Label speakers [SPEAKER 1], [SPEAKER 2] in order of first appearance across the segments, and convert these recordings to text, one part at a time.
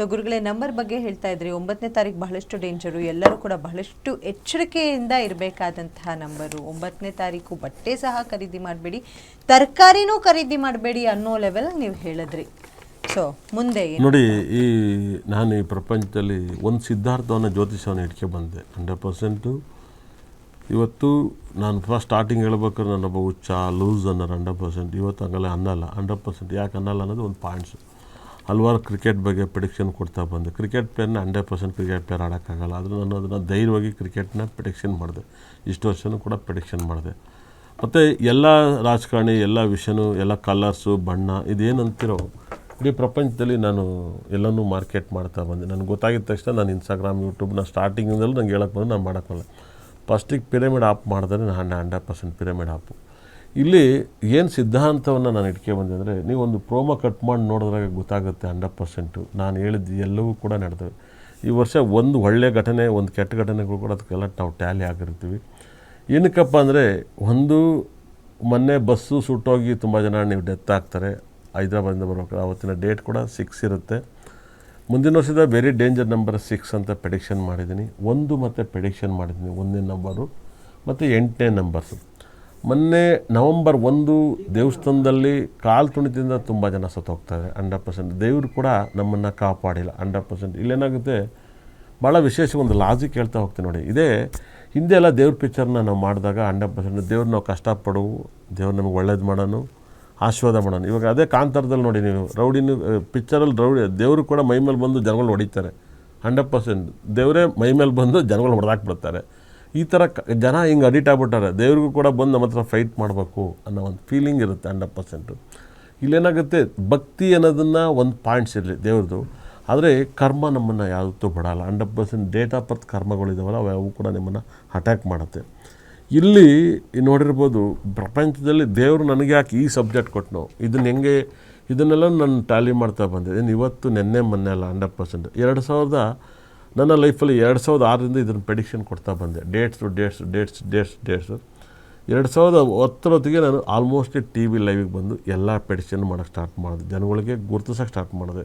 [SPEAKER 1] So ಗುರುಗಳೇ, number ಬಗ್ಗೆ ಹೇಳ್ತಾ ಇದ್ರಿ, ಒಂಬತ್ತನೇ ತಾರೀಕು ಬಹಳಷ್ಟು ಡೇಂಜರು, ಎಲ್ಲರೂ ಕೂಡ ಬಹಳಷ್ಟು ಎಚ್ಚರಿಕೆಯಿಂದ ಇರಬೇಕಾದಂತಹ ನಂಬರು. ಒಂಬತ್ತನೇ ತಾರೀಕು ಬಟ್ಟೆ ಸಹ ಖರೀದಿ ಮಾಡಬೇಡಿ, ತರಕಾರಿನೂ ಖರೀದಿ ಮಾಡಬೇಡಿ ಅನ್ನೋ ಲೆವೆಲ್ ನೀವು ಹೇಳಿದ್ರಿ. ಸೊ ಮುಂದೆ
[SPEAKER 2] ನೋಡಿ, ಈ ನಾನು ಈ ಪ್ರಪಂಚದಲ್ಲಿ ಒಂದು ಸಿದ್ಧಾರ್ಥವನ್ನು ಜ್ಯೋತಿಷವನ್ನು ಇಟ್ಕೆ ಬಂದೆ. ಹಂಡ್ರೆಡ್ ಪರ್ಸೆಂಟು ಇವತ್ತು ನಾನು ಫಸ್ಟ್ ಸ್ಟಾರ್ಟಿಂಗ್ ಹೇಳ್ಬೇಕಾದ್ರೆ ನನ್ನೊಬ್ಬ ಹುಚ್ಚ ಲೂಸ್ ಅನ್ನೋರು ಹಂಡ್ರೆಡ್ ಪರ್ಸೆಂಟ್ ಇವತ್ತು ಹಂಗಲ್ಲ, ಅನ್ನಲ್ಲ. ಹಂಡ್ರೆಡ್ ಪರ್ಸೆಂಟ್ ಯಾಕೆ ಅನ್ನಲ್ಲ ಅನ್ನೋದು ಒಂದು ಪಾಯಿಂಟ್ಸು ಹಲವಾರು ಕ್ರಿಕೆಟ್ ಬಗ್ಗೆ ಪ್ರಿಡಿಕ್ಷನ್ ಕೊಡ್ತಾ ಬಂದೆ. ಕ್ರಿಕೆಟ್ ಪ್ಲೇಯರ್ನ ಹಂಡ್ರೆಡ್ ಪರ್ಸೆಂಟ್ ಕ್ರಿಕೆಟ್ ಪ್ಲೇಯರ್ ಆಡೋಕ್ಕಾಗಲ್ಲ. ಆದರೂ ನಾನು ಅದನ್ನು ಧೈರ್ಯವಾಗಿ ಕ್ರಿಕೆಟ್ನ ಪ್ರಿಡಿಕ್ಷನ್ ಮಾಡಿದೆ. ಇಷ್ಟು ವರ್ಷನೂ ಕೂಡ ಪ್ರಿಡಿಕ್ಷನ್ ಮಾಡಿದೆ. ಮತ್ತು ಎಲ್ಲ ರಾಜಕಾರಣಿ, ಎಲ್ಲ ವಿಷಯನೂ ಎಲ್ಲ ಕಲರ್ಸು ಬಣ್ಣ ಇದೇನಂತಿರೋ ಇಡೀ ಪ್ರಪಂಚದಲ್ಲಿ ನಾನು ಎಲ್ಲನೂ ಮಾರ್ಕೆಟ್ ಮಾಡ್ತಾ ಬಂದೆ. ನನಗೆ ಗೊತ್ತಾಗಿದ ತಕ್ಷಣ ನಾನು ಇನ್ಸ್ಟಾಗ್ರಾಮ್ ಯೂಟ್ಯೂಬ್ನ ಸ್ಟಾರ್ಟಿಂಗಿಂದಲೂ ನಂಗೆ ಹೇಳಕ್ಕೆ ಬಂದು. ನಾನು ಮಾಡೋಕ್ಕಲ್ಲ ಫಸ್ಟಿಗೆ ಪಿರಮಿಡ್ ಆಪ್ ಮಾಡಿದ್ರೆ ನಾನು ಹಂಡ್ರೆಡ್ ಪರ್ಸೆಂಟ್ ಪಿರಮಿಡ್ ಆಪು ಇಲ್ಲಿ ಏನು ಸಿದ್ಧಾಂತವನ್ನು ನಾನು ಇಟ್ಕೆ ಬಂದೆ ಅಂದರೆ, ನೀವು ಒಂದು ಪ್ರೋಮೋ ಕಟ್ ಮಾಡಿ ನೋಡಿದ್ರಾಗ ಗೊತ್ತಾಗುತ್ತೆ ಹಂಡ್ರೆಡ್ ಪರ್ಸೆಂಟು ನಾನು ಹೇಳಿದ್ದು ಎಲ್ಲವೂ ಕೂಡ ನಡೆದವೆ ಈ ವರ್ಷ ಒಂದು ಒಳ್ಳೆಯ ಘಟನೆ, ಒಂದು ಕೆಟ್ಟ ಘಟನೆಗಳು ಕೂಡ ಅದಕ್ಕೆಲ್ಲ ನಾವು ಟ್ಯಾಲಿ ಆಗಿರ್ತೀವಿ. ಏನಕ್ಕಪ್ಪ ಅಂದರೆ, ಒಂದು ಮೊನ್ನೆ ಬಸ್ಸು ಸುಟ್ಟೋಗಿ ತುಂಬ ಜನ ನೀವು ಡೆತ್ ಆಗ್ತಾರೆ. ಹೈದ್ರಾಬಾದಿಂದ ಬರ್ಬೇಕಾದ್ರೆ ಅವತ್ತಿನ ಡೇಟ್ ಕೂಡ ಸಿಕ್ಸ್ ಇರುತ್ತೆ. ಮುಂದಿನ ವರ್ಷದ ವೆರಿ ಡೇಂಜರ್ ನಂಬರ್ ಸಿಕ್ಸ್ ಅಂತ ಪ್ರೆಡಿಕ್ಷನ್ ಮಾಡಿದ್ದೀನಿ. ಒಂದು ಮತ್ತು ಪ್ರೆಡಿಕ್ಷನ್ ಮಾಡಿದ್ದೀನಿ. ಒಂದನೇ ನಂಬರು ಮತ್ತು ಎಂಟನೇ ನಂಬರ್ಸು ಮೊನ್ನೆ ನವಂಬರ್ ಒಂದು ದೇವಸ್ಥಾನದಲ್ಲಿ ಕಾಲು ತುಣಿತದಿಂದ ತುಂಬ ಜನ ಸತ್ತೋಗ್ತಾರೆ, ಹಂಡ್ರೆಡ್ ಪರ್ಸೆಂಟ್. ದೇವರು ಕೂಡ ನಮ್ಮನ್ನು ಕಾಪಾಡಿಲ್ಲ, ಹಂಡ್ರೆಡ್ ಪರ್ಸೆಂಟ್. ಇಲ್ಲೇನಾಗುತ್ತೆ ಭಾಳ ವಿಶೇಷ ಒಂದು ಲಾಜಿಕ್ ಹೇಳ್ತಾ ಹೋಗ್ತೀನಿ ನೋಡಿ. ಇದೇ, ಹಿಂದೆ ಎಲ್ಲ ದೇವ್ರ ಪಿಕ್ಚರ್ನ ನಾವು ಮಾಡಿದಾಗ ಹಂಡ್ರೆಡ್ ಪರ್ಸೆಂಟ್ ದೇವ್ರು ನಾವು ಕಷ್ಟಪಡು, ದೇವ್ರು ನಮಗೆ ಒಳ್ಳೇದು ಮಾಡೋನು, ಆಶೀರ್ವಾದ ಮಾಡೋಣ ಇವಾಗ ಅದೇ ಕಾಂತಾರದಲ್ಲಿ ನೋಡಿ ನೀವು, ರೌಡಿನ ಪಿಕ್ಚರಲ್ಲಿ ರೌಡಿ, ದೇವರು ಕೂಡ ಮೈ ಮೇಲೆ ಬಂದು ಜನಗಳು ಹೊಡಿತಾರೆ. Hundred percent. ದೇವರೇ ಮೈ ಮೇಲೆ ಬಂದು ಜನಗಳು ಹೊಡೆದಾಕ್ಬಿಡ್ತಾರೆ. ಈ ಥರ ಜನ ಹಿಂಗೆ ಅಡಿಟ್ ಆಗ್ಬಿಟ್ಟಾರೆ. ದೇವ್ರಿಗೂ ಕೂಡ ಬಂದು ನಮ್ಮ ಹತ್ರ ಫೈಟ್ ಮಾಡಬೇಕು ಅನ್ನೋ ಒಂದು ಫೀಲಿಂಗ್ ಇರುತ್ತೆ ಹಂಡ್ರೆಡ್ ಪರ್ಸೆಂಟು ಇಲ್ಲೇನಾಗುತ್ತೆ? ಭಕ್ತಿ ಅನ್ನೋದನ್ನು ಒಂದು ಪಾಯಿಂಟ್ಸ್ ಇರಲಿ ದೇವ್ರದ್ದು ಆದರೆ ಕರ್ಮ ನಮ್ಮನ್ನು ಯಾವತ್ತೂ ಬಿಡಲ್ಲ. Hundred percent date of birth ಕರ್ಮಗಳಿದಾವಲ್ಲ, ಅವು ಕೂಡ ನಿಮ್ಮನ್ನು ಅಟ್ಯಾಕ್ ಮಾಡುತ್ತೆ. ಇಲ್ಲಿ ನೋಡಿರ್ಬೋದು, ಪ್ರಪಂಚದಲ್ಲಿ ದೇವರು ನನಗೆ ಯಾಕೆ ಈ ಸಬ್ಜೆಕ್ಟ್ ಕೊಟ್ಟನು ಇದನ್ನು ಹೆಂಗೆ, ಇದನ್ನೆಲ್ಲ ನಾನು ಟ್ಯಾಲಿ ಮಾಡ್ತಾ ಬಂದಿದ್ದೀನಿ ಇವತ್ತು ನೆನ್ನೆ ಮೊನ್ನೆ ಅಲ್ಲ ಹಂಡ್ರೆಡ್ ಪರ್ಸೆಂಟ್ ಎರಡು ಸಾವಿರದ ನನ್ನ ಲೈಫಲ್ಲಿ ಎರಡು ಸಾವಿರದ ಆರರಿಂದ ಇದನ್ನು ಪ್ರೆಡಿಕ್ಷನ್ ಕೊಡ್ತಾ ಬಂದೆ. Dates dates dates dates dates ಎರಡು ಸಾವಿರದ ಹತ್ತರೊತ್ತಿಗೆ ನಾನು ಆಲ್ಮೋಸ್ಟ್ ಟಿ ವಿ ಲೈವಿಗೆ ಬಂದು ಎಲ್ಲ ಪ್ರೆಡಿಕ್ಷನ್ ಮಾಡೋಕ್ಕೆ ಸ್ಟಾರ್ಟ್ ಮಾಡಿದೆ. ಜನಗಳಿಗೆ ಗುರುತಿಸೋಕ್ಕೆ ಸ್ಟಾರ್ಟ್ ಮಾಡಿದೆ.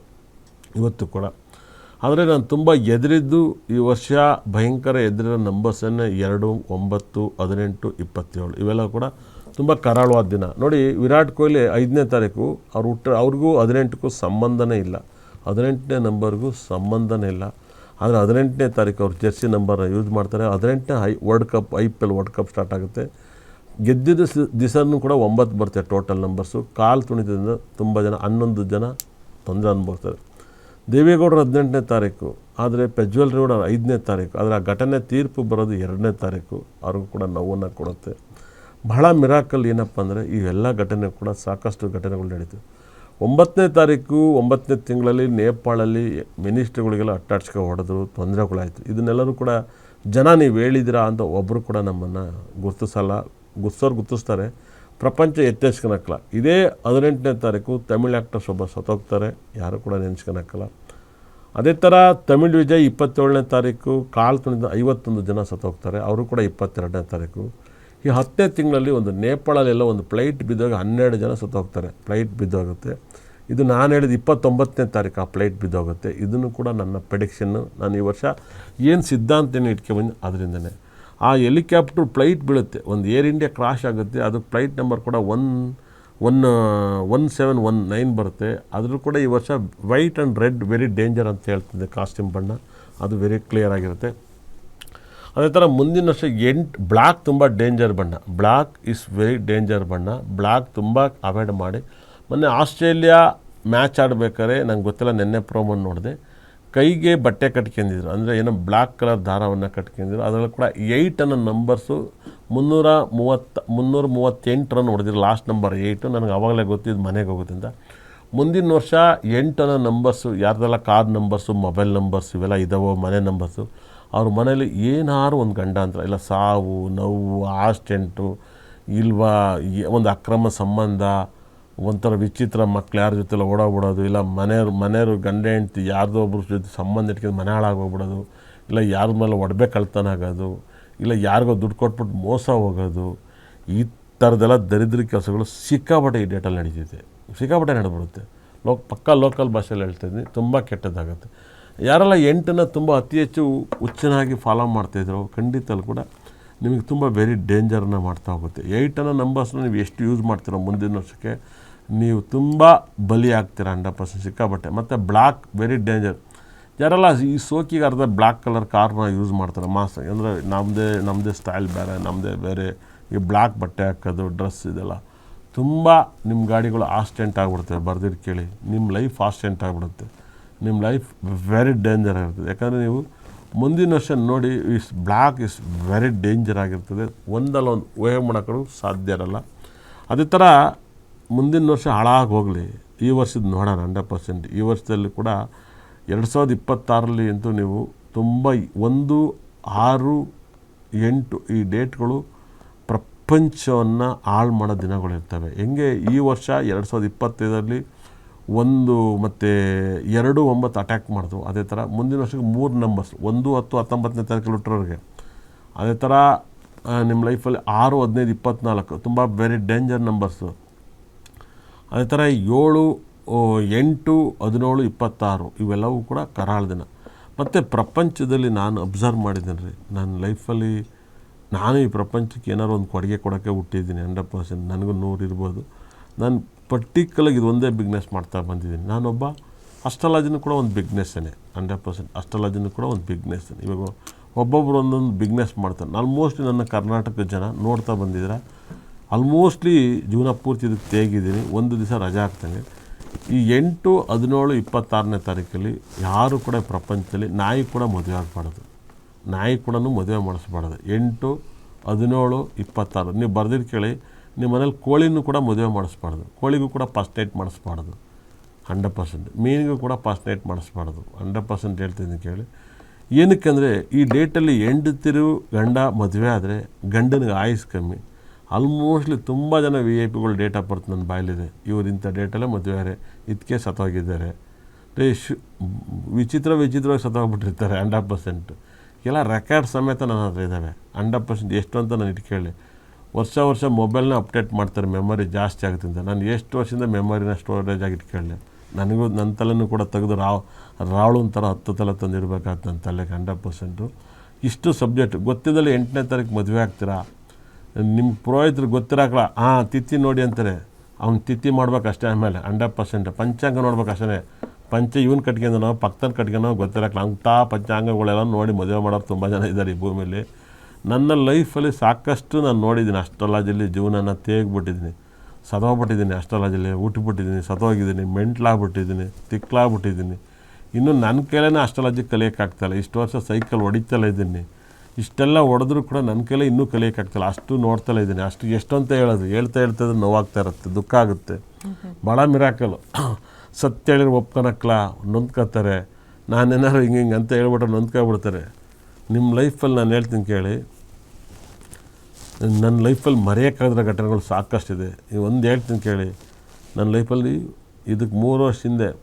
[SPEAKER 2] ಇವತ್ತು ಕೂಡ. ಆದರೆ ನಾನು ತುಂಬ ಎದುರಿದ್ದು ಈ ವರ್ಷ ಭಯಂಕರ ಎದುರಿರೋ ನಂಬರ್ಸನ್ನೇ ಎರಡು, ಒಂಬತ್ತು, ಹದಿನೆಂಟು, ಇಪ್ಪತ್ತೇಳು. ಇವೆಲ್ಲ ಕೂಡ ತುಂಬ ಕರಾಳವಾದ ದಿನ. ನೋಡಿ, ವಿರಾಟ್ ಕೊಹ್ಲಿ ಐದನೇ ತಾರೀಕು, ಅವ್ರು ಹುಟ್ಟ ಅವ್ರಿಗೂ ಹದಿನೆಂಟಕ್ಕೂ ಸಂಬಂಧನೇ ಇಲ್ಲ. ಹದಿನೆಂಟನೇ ನಂಬರ್ಗೂ ಸಂಬಂಧನೇ ಇಲ್ಲ. ಆದರೆ ಹದಿನೆಂಟನೇ ತಾರೀಕು ಅವ್ರು ಜೆರ್ಸಿ ನಂಬರ್ ಯೂಸ್ ಮಾಡ್ತಾರೆ. ಹದಿನೆಂಟನೇ I world cup, I P L world cup start ಆಗುತ್ತೆ. ಗೆದ್ದಿದ್ದ ದಿವಸನೂ ಕೂಡ ಒಂಬತ್ತು ಬರುತ್ತೆ ಟೋಟಲ್ ನಂಬರ್ಸು. ಕಾಲು ತುಣಿತದಿಂದ ತುಂಬ ಜನ, ಹನ್ನೊಂದು ಜನ ತೊಂದರೆ ಅನುಭವಿಸ್ತಾರೆ. ದೇವೇಗೌಡರು ಹದಿನೆಂಟನೇ ತಾರೀಕು, ಆದರೆ ಪ್ರಜ್ವಲ್ ರೋಡ್ ಐದನೇ ತಾರೀಕು, ಆದರೆ ಆ ಘಟನೆ ತೀರ್ಪು ಬರೋದು ಎರಡನೇ ತಾರೀಕು, ಅವ್ರಿಗೂ ಕೂಡ ನೋವನ್ನು ಕೊಡುತ್ತೆ. ಬಹಳ ಮಿರಾಕಲ್ ಏನಪ್ಪ ಅಂದರೆ, ಇವೆಲ್ಲ ಘಟನೆ ಕೂಡ ಸಾಕಷ್ಟು ಘಟನೆಗಳು ನಡೀತವೆ. ಒಂಬತ್ತನೇ ತಾರೀಕು, ಒಂಬತ್ತನೇ ತಿಂಗಳಲ್ಲಿ ನೇಪಾಳಲ್ಲಿ ಮಿನಿಸ್ಟ್ರುಗಳಿಗೆಲ್ಲ ಅಟ್ಟಾಡ್ಸ್ಕೊ ಹೊಡೆದ್ರು ತೊಂದರೆಗಳಾಯಿತು ಇದನ್ನೆಲ್ಲರೂ ಕೂಡ ಜನ ನೀವು ಹೇಳಿದಿರಾ ಅಂತ ಒಬ್ಬರು ಕೂಡ ನಮ್ಮನ್ನು ಗುರ್ತಿಸಲ್ಲ. ಗುರ್ಸೋರು ಗುರ್ತಿಸ್ತಾರೆ. ಪ್ರಪಂಚ ಎತ್ತೆಸ್ಕೊಳಕ್ಕಲ್ಲ ಇದೇ ಹದಿನೆಂಟನೇ ತಾರೀಕು ತಮಿಳ್ ಆ್ಯಕ್ಟರ್ಸ್ ಒಬ್ಬ ಸತ್ತೋಗ್ತಾರೆ. ಯಾರು ಕೂಡ ನೆನೆಸ್ಕೊಳಕ್ಕಲ್ಲ ಅದೇ ಥರ ತಮಿಳ್ ವಿಜಯ್ ಇಪ್ಪತ್ತೇಳನೇ ತಾರೀಕು ಕಾಲು ತುಣಿದ ಐವತ್ತೊಂದು ಜನ ಸತ್ತೋಗ್ತಾರೆ. ಅವರು ಕೂಡ ಇಪ್ಪತ್ತೆರಡನೇ ತಾರೀಕು. ಈ ಹತ್ತನೇ ತಿಂಗಳಲ್ಲಿ ಒಂದು ನೇಪಾಳಲ್ಲೆಲ್ಲ ಒಂದು ಫ್ಲೈಟ್ ಬಿದ್ದಾಗ ಹನ್ನೆರಡು ಜನ ಸತ್ತೋಗ್ತಾರೆ. ಫ್ಲೈಟ್ ಬಿದ್ದೋಗುತ್ತೆ. ಇದು ನಾನು ಹೇಳಿದ ಇಪ್ಪತ್ತೊಂಬತ್ತನೇ ತಾರೀಕು ಆ ಫ್ಲೈಟ್ ಬಿದ್ದೋಗುತ್ತೆ. ಇದನ್ನು ಕೂಡ ನನ್ನ ಪ್ರೆಡಿಕ್ಷನ್ನು ನಾನು ಈ ವರ್ಷ ಏನು ಸಿದ್ಧಾಂತನ ಇಟ್ಕೊಂಬಂದು ಅದರಿಂದನೇ. ಆ ಹೆಲಿಕಾಪ್ಟರ್ ಫ್ಲೈಟ್ ಬೀಳುತ್ತೆ. ಒಂದು ಏರ್ ಇಂಡಿಯಾ ಕ್ರಾಶ್ ಆಗುತ್ತೆ. ಅದು ಫ್ಲೈಟ್ ನಂಬರ್ ಕೂಡ one one one seven, one nine ಬರುತ್ತೆ. ಅದ್ರೂ ಕೂಡ ಈ ವರ್ಷ white and red very danger ಅಂತ ಹೇಳ್ತಿದ್ದೆ ಕಾಸ್ಟ್ಯೂಮ್ ಬಣ್ಣ. ಅದು ವೆರಿ ಕ್ಲಿಯರ್ ಆಗಿರುತ್ತೆ. ಅದೇ ಥರ ಮುಂದಿನ ವರ್ಷ ಎಂಟು ಬ್ಲ್ಯಾಕ್ ತುಂಬ ಡೇಂಜರ್ ಬಣ್ಣ. ಬ್ಲ್ಯಾಕ್ ಇಸ್ ವೆರಿ ಡೇಂಜರ್ ಬಣ್ಣ. ಬ್ಲ್ಯಾಕ್ ತುಂಬ ಅವಾಯ್ಡ್ ಮಾಡಿ. ಮೊನ್ನೆ ಆಸ್ಟ್ರೇಲಿಯಾ ಮ್ಯಾಚ್ ಆಡಬೇಕಾದ್ರೆ ನಂಗೆ ಗೊತ್ತಿಲ್ಲ, ನೆನ್ನೆ ಪ್ರೋಮನ್ ನೋಡಿದೆ. ಕೈಗೆ ಬಟ್ಟೆ ಕಟ್ಕೊಂಡಿದ್ರು. ಅಂದರೆ ಏನೋ ಬ್ಲ್ಯಾಕ್ ಕಲರ್ ದಾರವನ್ನು ಕಟ್ಕೊಂಡಿದ್ರು. ಅದರಲ್ಲಿ ಕೂಡ ಏಯ್ಟ್ ಅನ್ನೋ ನಂಬರ್ಸು ಮುನ್ನೂರ ಮೂವತ್ತ, ಮುನ್ನೂರ ಮೂವತ್ತೆಂಟು ರನ್ ಹೊಡೆದಿದ್ರು ಲಾಸ್ಟ್ ನಂಬರ್ ಏಯ್ಟು ನನಗೆ ಅವಾಗಲೇ ಗೊತ್ತಿದ್ದು ಮನೆಗೆ ಹೋಗೋದ್ರಿಂದ ಮುಂದಿನ ವರ್ಷ ಎಂಟು ಅನ್ನೋ ನಂಬರ್ಸು ಯಾರ್ದೆಲ್ಲ ಕಾರ್ ನಂಬರ್ಸು ಮೊಬೈಲ್ ನಂಬರ್ಸ್ ಇವೆಲ್ಲ ಇದಾವೋ, ಮನೆ ನಂಬರ್ಸು ಅವ್ರ ಮನೇಲಿ ಏನಾರು ಒಂದು ಗಂಡಾಂತರ, ಇಲ್ಲ ಸಾವು, ನೋವು, ಆಸ್ಟೆಂಟು, ಇಲ್ವಾ ಒಂದು ಅಕ್ರಮ ಸಂಬಂಧ, ಒಂಥರ ವಿಚಿತ್ರ ಮಕ್ಳು ಯಾರ ಜೊತೆಲ್ಲ ಓಡಾಬಿಡೋದು ಇಲ್ಲ ಮನೆಯವ್ರು, ಮನೆಯವರು ಗಂಡ, ಹೆಂಡ್ತಿ, ಯಾರ್ದೋ ಒಬ್ರ ಜೊತೆ ಸಂಬಂಧ ಇಟ್ಕೊಂಡು ಮನೆ ಹಾಳಾಗೋಗ್ಬಿಡೋದು, ಇಲ್ಲ ಯಾರ ಮೇಲೆ ಒಡವೆ ಕಳ್ತನ ಆಗೋದು, ಇಲ್ಲ ಯಾರಿಗೋ ದುಡ್ಡು ಕೊಟ್ಬಿಟ್ಟು ಮೋಸ ಹೋಗೋದು, ಈ ಥರದ್ದೆಲ್ಲ ದರಿದ್ರ ಕೆಲಸಗಳು ಸಿಕ್ಕಾಪಟ್ಟೆ ಈ ಡೇಟಲ್ಲಿ ನಡೀತಿದೆ. ಸಿಕ್ಕಾಪಟ್ಟೆ ನಡೆದ್ಬಿಡುತ್ತೆ ಲೋಕ್, ಪಕ್ಕ ಲೋಕಲ್ ಭಾಷೆಯಲ್ಲಿ ಹೇಳ್ತಿದ್ದೀನಿ, ತುಂಬ ಕೆಟ್ಟದ್ದಾಗುತ್ತೆ ಯಾರೆಲ್ಲ ಎಂಟನ್ನು ತುಂಬ ಅತಿ ಹೆಚ್ಚು ಹುಚ್ಚನಾಗಿ ಫಾಲೋ ಮಾಡ್ತಾಯಿದ್ರು ಖಂಡಿತಲ್ಲೂ ಕೂಡ ನಿಮಗೆ ತುಂಬ ವೆರಿ ಡೇಂಜರನ್ನ ಮಾಡ್ತಾ ಹೋಗುತ್ತೆ. ಏಯ್ಟನ್ನು ನಂಬರ್ಸ್ನ ನೀವು ಎಷ್ಟು ಯೂಸ್ ಮಾಡ್ತೀರೋ ಮುಂದಿನ ವರ್ಷಕ್ಕೆ ನೀವು ತುಂಬ ಬಲಿ ಆಗ್ತೀರ ಹಂಡ್ರೆಡ್ ಪರ್ಸೆಂಟ್ ಸಿಕ್ಕಾಬಟ್ಟೆ ಮತ್ತು ಬ್ಲ್ಯಾಕ್ ವೆರಿ ಡೇಂಜರ್ ಯಾರೆಲ್ಲ ಈ ಸೋಕಿಗೆ ಅರ್ಧ ಬ್ಲ್ಯಾಕ್ ಕಲರ್ ಕಾರ್ನ ಯೂಸ್ ಮಾಡ್ತಾರೆ ಮಾಸ್ ಅಂದರೆ ನಮ್ಮದೇ ನಮ್ಮದೇ ಸ್ಟೈಲ್ ಬೇರೆ ನಮ್ಮದೇ ಬೇರೆ ಈ ಬ್ಲ್ಯಾಕ್ ಬಟ್ಟೆ ಹಾಕೋದು ಡ್ರೆಸ್ ಇದೆಲ್ಲ ತುಂಬ ನಿಮ್ಮ ಗಾಡಿಗಳು ಆಸ್ಟೆಂಟ್ ಆಗಿಬಿಡುತ್ತೆ ಬರ್ದಿದ್ದು ಕೇಳಿ. ನಿಮ್ಮ ಲೈಫ್ ಆಸ್ಟೆಂಟ್ ಆಗಿಬಿಡುತ್ತೆ. ನಿಮ್ಮ ಲೈಫ್ ವೆರಿ ಡೇಂಜರ್ ಆಗಿರ್ತದೆ ಯಾಕಂದರೆ ನೀವು ಮುಂದಿನ ವರ್ಷ ನೋಡಿ is black is very danger ಆಗಿರ್ತದೆ. ಒಂದಲ್ಲ ಒಂದು ಊಹೆ ಮಾಡೋಕ್ಕೂ ಸಾಧ್ಯ ಇರಲ್ಲ. ಅದೇ ಥರ ಮುಂದಿನ ವರ್ಷ ಹಾಳಾಗಿ ಹೋಗಲಿ. ಈ ವರ್ಷದ ನೋಡೋಣ ಹಂಡ್ರೆಡ್ ಪರ್ಸೆಂಟ್ ಈ ವರ್ಷದಲ್ಲಿ ಕೂಡ ಎರಡು ಸಾವಿರದ ಇಪ್ಪತ್ತಾರರಲ್ಲಿ ಅಂತೂ ನೀವು ತುಂಬ ಒಂದು, ಆರು, ಎಂಟು ಈ ಡೇಟ್ಗಳು ಪ್ರಪಂಚವನ್ನು ಹಾಳು ಮಾಡೋ ದಿನಗಳಿರ್ತವೆ ಹೆಂಗೆ ಈ ವರ್ಷ ಎರಡು ಸಾವಿರದ ಇಪ್ಪತ್ತೈದರಲ್ಲಿ ಒಂದು ಮತ್ತು ಎರಡು ಒಂಬತ್ತು ಅಟ್ಯಾಕ್ ಮಾಡಿದ್ವು ಅದೇ ಥರ ಮುಂದಿನ ವರ್ಷಕ್ಕೆ ಮೂರು ನಂಬರ್ಸ್ ಒಂದು, ಹತ್ತು, ಹತ್ತೊಂಬತ್ತನೇ ತಾರೀಕು ಲುಟ್ರವ್ರಿಗೆ. ಅದೇ ಥರ ನಿಮ್ಮ ಲೈಫಲ್ಲಿ ಆರು, ಹದಿನೈದು ಇಪ್ಪತ್ತ್ನಾಲ್ಕು ತುಂಬ ವೆರಿ ಡೇಂಜರ್ ನಂಬರ್ಸು ಅದೇ ಥರ ಏಳು ಎಂಟು, ಹದಿನೇಳು, ಇಪ್ಪತ್ತಾರು ಇವೆಲ್ಲವೂ ಕೂಡ ಕರಾಳ ದಿನ. ಮತ್ತು ಪ್ರಪಂಚದಲ್ಲಿ ನಾನು ಅಬ್ಸರ್ವ್ ಮಾಡಿದ್ದೀನಿ ರೀ. ನನ್ನ ಲೈಫಲ್ಲಿ ನಾನು ಈ ಪ್ರಪಂಚಕ್ಕೆ ಏನಾದ್ರು ಒಂದು ಕೊಡುಗೆ ಕೊಡೋಕ್ಕೆ ಹುಟ್ಟಿದ್ದೀನಿ ಹಂಡ್ರೆಡ್ ಪರ್ಸೆಂಟ್ ನನಗೂ ನೂರು ಇರ್ಬೋದು. ನಾನು ಪರ್ಟಿಕ್ಯುಲರ್ ಇದು ಒಂದೇ ಬಿಗ್ನೆಸ್ ಮಾಡ್ತಾ ಬಂದಿದ್ದೀನಿ. ನಾನೊಬ್ಬ ಅಸ್ಟ್ರಾಲಜಿನೂ ಕೂಡ ಒಂದು ಬಿಗ್ನೆಸ್ಸೇ ಹಂಡ್ರೆಡ್ ಪರ್ಸೆಂಟ್ ಅಸ್ಟ್ರಾಲಜಿನೂ ಕೂಡ ಒಂದು ಬಿಗ್ನೆಸ್ ಇವಾಗ ಒಬ್ಬೊಬ್ಬರು ಒಂದೊಂದು ಬಿಗ್ನೆಸ್ ಮಾಡ್ತಾರೆ. ಆಲ್ಮೋಸ್ಟ್ಲಿ ನನ್ನ ಕರ್ನಾಟಕದ ಜನ ನೋಡ್ತಾ ಬಂದಿದ್ರೆ ಆಲ್ಮೋಸ್ಟ್ಲಿ ಜೀವನ ಪೂರ್ತಿ ಇದಕ್ಕೆ ತೇಗಿದ್ದೀನಿ. ಒಂದು ದಿವಸ ರಜಾ ಆಗ್ತೇನೆ ಈ ಎಂಟು, ಹದಿನೇಳು, ಇಪ್ಪತ್ತಾರನೇ ತಾರೀಕಲ್ಲಿ ಯಾರು ಕೂಡ ಪ್ರಪಂಚದಲ್ಲಿ ನಾಯಿ ಕೂಡ ಮದುವೆ ಆಗಬಾರ್ದು. ನಾಯಿ ಕೂಡ ಮದುವೆ ಮಾಡಿಸ್ಬಾರ್ದು. ಎಂಟು, ಹದಿನೇಳು, ಇಪ್ಪತ್ತಾರು. ನೀವು ಬರೆದಿದ್ದು ಕೇಳಿ ನಿಮ್ಮ ಮನೇಲಿ ಕೋಳಿನೂ ಕೂಡ ಮದುವೆ ಮಾಡಿಸ್ಬಾರ್ದು. ಕೋಳಿಗೂ ಕೂಡ ಫಸ್ಟ್ ನೈಟ್ ಮಾಡಿಸ್ಬಾರ್ದು. ಹಂಡ್ರೆಡ್ ಪರ್ಸೆಂಟ್ ಮೀನಿಗೂ ಕೂಡ ಫಸ್ಟ್ ನೈಟ್ ಮಾಡಿಸ್ಬಾರ್ದು. ಹಂಡ್ರೆಡ್ ಪರ್ಸೆಂಟ್ ಹೇಳ್ತೀನಿ ಕೇಳಿ. ಏನಕ್ಕೆ ಅಂದರೆ ಈ ಡೇಟಲ್ಲಿ ಹೆಂಡತಿರು ಗಂಡ ಮದುವೆ ಆದರೆ ಗಂಡನಿಗೆ ಆಯುಸ್ ಕಮ್ಮಿ. ಆಲ್ಮೋಸ್ಟ್ಲಿ ತುಂಬ ಜನ ವಿ ಐ ಪಿಗಳು ಡೇಟ್ ಆಫ್ ಬರ್ತ್ ನನ್ನ ಬಾಯಲ್ಲಿದೆ. ಇವ್ರು ಇಂಥ ಡೇಟಲ್ಲೇ ಮದುವೆ ಇದಕ್ಕೆ ಸತ್ತೋಗಿದ್ದಾರೆ. ರೇ ಶು, ವಿಚಿತ್ರ ವಿಚಿತ್ರವಾಗಿ ಸತ್ತೋಗ್ಬಿಟ್ಟಿರ್ತಾರೆ ಹಂಡ್ರೆಡ್ ಪರ್ಸೆಂಟ್ ಎಲ್ಲ ರೆಕಾರ್ಡ್ ಸಮೇತ ನನ್ನ ಹತ್ರ ಇದ್ದಾವೆ. ಹಂಡ್ರೆಡ್ ಪರ್ಸೆಂಟ್ ಎಷ್ಟು ಅಂತ ನಾನು ಇಟ್ಕೊಳ್ಳಿ ವರ್ಷ ವರ್ಷ ಮೊಬೈಲ್ನ ಅಪ್ಡೇಟ್ ಮಾಡ್ತಾರೆ ಮೆಮೊರಿ ಜಾಸ್ತಿ ಆಗುತ್ತೆ ಅಂತ. ನಾನು ಎಷ್ಟು ವರ್ಷದಿಂದ ಮೆಮೊರಿನ ಸ್ಟೋರೇಜ್ ಆಗಿ ಇಟ್ಕೊಳ್ಳಿ ನನಗೂ ನನ್ನ ತಲೆನೂ ಕೂಡ ತೆಗೆದು ರಾವ್ ರಾಳು ಒಂಥರ ಹತ್ತು ತಲೆ ತಂದಿರಬೇಕಾಗ್ತದೆ ನನ್ನ ತಲೆಗೆ ಹಂಡ್ರೆಡ್ ಪರ್ಸೆಂಟು ಇಷ್ಟು ಸಬ್ಜೆಕ್ಟ್ ಗೊತ್ತಿದ್ದಲ್ಲಿ ಎಂಟನೇ ತಾರೀಕು ಮದುವೆ ಆಗ್ತೀರಾ? ನಿಮ್ಮ ಪುರೋಹಿತರು ಗೊತ್ತಿರಾಕಲ್ಲ ಹಾಂ ತಿತ್ತಿ ನೋಡಿ ಅಂತಾರೆ. ಅವ್ನು ತಿತ್ತಿ ಮಾಡ್ಬೇಕು ಅಷ್ಟೇ ಆಮೇಲೆ ಹಂಡ್ರೆಡ್ ಪರ್ಸೆಂಟ್ ಪಂಚಾಂಗ ನೋಡ್ಬೇಕು ಅಷ್ಟೇ ಪಂಚ ಇವನ್ ಕಟ್ಕೊಂಡು ನಾವು ಪಕ್ಕದ ಕಟ್ಕೊಂಡು ಗೊತ್ತಿರಕ್ಕಲ್ಲ ಅಂಥ ಪಂಚಾಂಗಗಳೆಲ್ಲ ನೋಡಿ ಮದುವೆ ಮಾಡೋರು ತುಂಬ ಜನ ಇದ್ದಾರೆ ಈ ಭೂಮಿಲಿ. ನನ್ನ ಲೈಫಲ್ಲಿ ಸಾಕಷ್ಟು ನಾನು ನೋಡಿದ್ದೀನಿ. ಅಷ್ಟೊಲಾಜಲ್ಲಿ ಜೀವನನ ತೇಗ್ಬಿಟ್ಟಿದ್ದೀನಿ. ಸದೋಗ್ಬಿಟ್ಟಿದ್ದೀನಿ ಅಷ್ಟೊಲಾಜಲ್ಲಿ ಹುಟ್ಟುಬಿಟ್ಟಿದ್ದೀನಿ ಸದೋಗಿದ್ದೀನಿ ಮೆಂಟ್ಲಾಗ್ಬಿಟ್ಟಿದ್ದೀನಿ ತಿಕ್ಲಾಗ್ಬಿಟ್ಟಿದ್ದೀನಿ. ಇನ್ನು ನನ್ನ ಕೈಲೇ ಅಷ್ಟೊಲಾಜಿ ಕಲಿಯೋಕ್ಕಾಗ್ತಾಯಿಲ್ಲ ಇಷ್ಟು ವರ್ಷ ಸೈಕಲ್ ಹೊಡಿತಲೇ ಇದ್ದೀನಿ. ಇಷ್ಟೆಲ್ಲ ಹೊಡೆದ್ರೂ ಕೂಡ ನನ್ನ ಕೈಲೇ ಇನ್ನೂ ಕಲಿಯೋಕ್ಕಾಗ್ತಿಲ್ಲ ಅಷ್ಟು ನೋಡ್ತಲೇ ಇದ್ದೀನಿ. ಅಷ್ಟು ಎಷ್ಟು ಅಂತ ಹೇಳೋದು. ಹೇಳ್ತಾ ಹೇಳ್ತಾ ಇದ್ರೆ ನೋವಾಗ್ತಾ ಇರುತ್ತೆ. ದುಃಖ ಆಗುತ್ತೆ. ಭಾಳ ಮಿರಾಕಲು. ಸತ್ಯ ಹೇಳಿದ್ರೆ ಒಪ್ಕೊಳಕ್ಲ ನೊಂದ್ಕೋತಾರೆ ನಾನೇನಾದ್ರು ಹಿಂಗೆ ಹಿಂಗೆ ಅಂತ ಹೇಳ್ಬಿಟ್ರೆ ನೊಂದ್ಕೊಬಿಡ್ತಾರೆ ನಿಮ್ಮ ಲೈಫಲ್ಲಿ ನಾನು ಹೇಳ್ತೀನಿ ಕೇಳಿ. ನನ್ನ ಲೈಫಲ್ಲಿ ಮರೆಯೋಕ್ಕಾಗದ ಘಟನೆಗಳು ಸಾಕಷ್ಟಿದೆ. ಈ ಒಂದು ಹೇಳ್ತೀನಿ ಕೇಳಿ. ನನ್ನ ಲೈಫಲ್ಲಿ ಇದಕ್ಕೆ ಮೂರು ವರ್ಷ ಹಿಂದೆ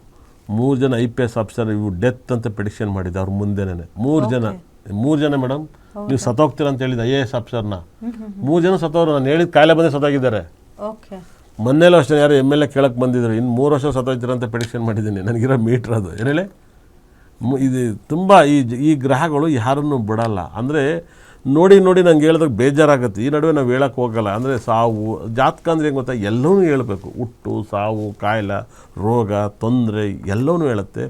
[SPEAKER 2] ಮೂರು ಜನ ಐ ಪಿ ಎಸ್ ಆಫೀಸರ್ ಇವು ಡೆತ್ ಅಂತ ಪ್ರಿಡಿಕ್ಷನ್ ಮಾಡಿದ್ದೆ ಅವ್ರ ಮುಂದೆನೇ ಮೂರು ಜನ. ಮೂರು ಜನ ಮೇಡಮ್ ನೀವು ಸತ್ತೋಗ್ತೀರ ಅಂತ ಹೇಳಿದ ಐ ಎ ಎಸ್ ಆಫೀಸರ್ನ ಮೂರು ಜನ ಸತ್ತೋರು ನಾನು ಹೇಳಿದ ಕಾಯಿಲೆ ಬಂದೇ ಸತ್ತೋಗಿದ್ದಾರೆ.
[SPEAKER 1] ಓಕೆ
[SPEAKER 2] ಮೊನ್ನೆಲ್ಲ ಅಷ್ಟೇ ಯಾರು ಎಂ ಎಲ್ ಎ ಕೇಳಕ್ಕೆ ಬಂದಿದ್ರು. ಇನ್ನು ಮೂರು ವರ್ಷ ಸತ್ತೋಗ್ತೀರ ಅಂತ ಪ್ರಿಡಿಕ್ಷನ್ ಮಾಡಿದ್ದೀನಿ. ನನಗಿರೋ ಮೀಟ್ರ್ ಅದು. ಏನು ಹೇಳಿ? ಮು- ಇದು ತುಂಬ ಈ ಈ ಗ್ರಹಗಳು ಯಾರನ್ನು ಬಿಡಲ್ಲ. ಅಂದರೆ ನೋಡಿ ನೋಡಿ ನಂಗೆ ಹೇಳಿದಾಗ ಬೇಜಾರಾಗುತ್ತೆ. ಈ ನಡುವೆ ನಾವು ಹೇಳಕ್ಕೆ ಹೋಗಲ್ಲ. ಅಂದರೆ ಸಾವು, ಜಾತಕ ಅಂದರೆ ಹೆಂಗೆ ಗೊತ್ತಾ? ಎಲ್ಲವೂ ಹೇಳಬೇಕು. ಹುಟ್ಟು, ಸಾವು, ಕಾಯಿಲೆ, ರೋಗ, ತೊಂದರೆ ಎಲ್ಲವೂ ಹೇಳುತ್ತೆ.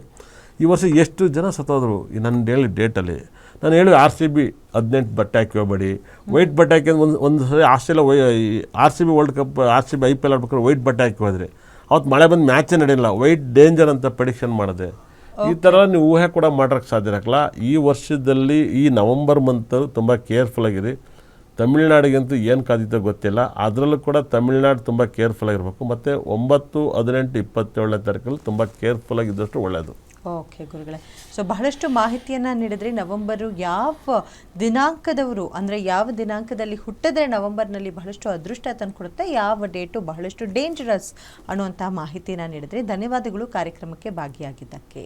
[SPEAKER 2] ಈ ವರ್ಷ ಎಷ್ಟು ಜನ ಸತ್ತೋದ್ರು? ನನ್ನ ಹೇಳಿ ಡೇಟಲ್ಲಿ. ನಾನು ಹೇಳಿ ಆರ್ ಸಿ ಬಿ ಹದಿನೆಂಟು ಬಟ್ಟೆ ಹಾಕಿ ಹೋಗ್ಬೇಡಿ. ವೈಟ್ ಬಟ್ಟೆ ಹಾಕಿ ಒಂದು ಒಂದು ಸರಿ Australia Y R C B world cup, R C B I P L ಆಡ್ಬೇಕಾದ್ರೆ white ಬಟ್ಟೆ ಹಾಕಿ ಹೋದರೆ. ಅವತ್ತು ಮಳೆ ಬಂದು ಮ್ಯಾಚೇ ನಡೆಯಲ್ಲ ವೈಟ್ ಡೇಂಜರ್ ಅಂತ ಪ್ರಿಡಿಕ್ಷನ್ ಮಾಡಿದೆ. ಈ ಥರ ನೀವು ಊಹೆ ಕೂಡ ಮಾಡೋಕ್ಕೆ ಸಾಧ್ಯ ಇರಕ್ಕಲ್ಲ. ಈ ವರ್ಷದಲ್ಲಿ ಈ ನವಂಬರ್ ಮಂತ್ ತುಂಬ ಕೇರ್ಫುಲ್ ಆಗಿರಿ. ತಮಿಳ್ನಾಡಿಗಂತೂ ಏನು ಕಾದಿತ್ತೋ ಗೊತ್ತಿಲ್ಲ. ಅದರಲ್ಲೂ ಕೂಡ ತಮಿಳ್ನಾಡು ತುಂಬ ಕೇರ್ಫುಲ್ ಆಗಿರಬೇಕು. ಮತ್ತು ಒಂಬತ್ತು, ಹದಿನೆಂಟು, ಇಪ್ಪತ್ತೇಳನೇ ತಾರೀಕಲ್ಲಿ ತುಂಬ ಕೇರ್ಫುಲ್ ಆಗಿದ್ದಷ್ಟು ಒಳ್ಳೆಯದು
[SPEAKER 1] ಓಕೆ ಗುರುಗಳೇ. ಸೊ ಬಹಳಷ್ಟು ಮಾಹಿತಿಯನ್ನು ನೀಡಿದ್ರಿ. ನವೆಂಬರು ಯಾವ ದಿನಾಂಕದವರು, ಅಂದರೆ ಯಾವ ದಿನಾಂಕದಲ್ಲಿ ಹುಟ್ಟಿದ್ರೆ ನವೆಂಬರ್ನಲ್ಲಿ ಬಹಳಷ್ಟು ಅದೃಷ್ಟ ತಂದುಕೊಡುತ್ತೆ ಯಾವ ಡೇಟು ಬಹಳಷ್ಟು ಡೇಂಜರಸ್ ಅನ್ನುವಂಥ ಮಾಹಿತಿನ ನೀಡಿದ್ರಿ. ಧನ್ಯವಾದಗಳು. ಕಾರ್ಯಕ್ರಮಕ್ಕೆ ಭಾಗಿಯಾಗಿದ್ದಕ್ಕೆ.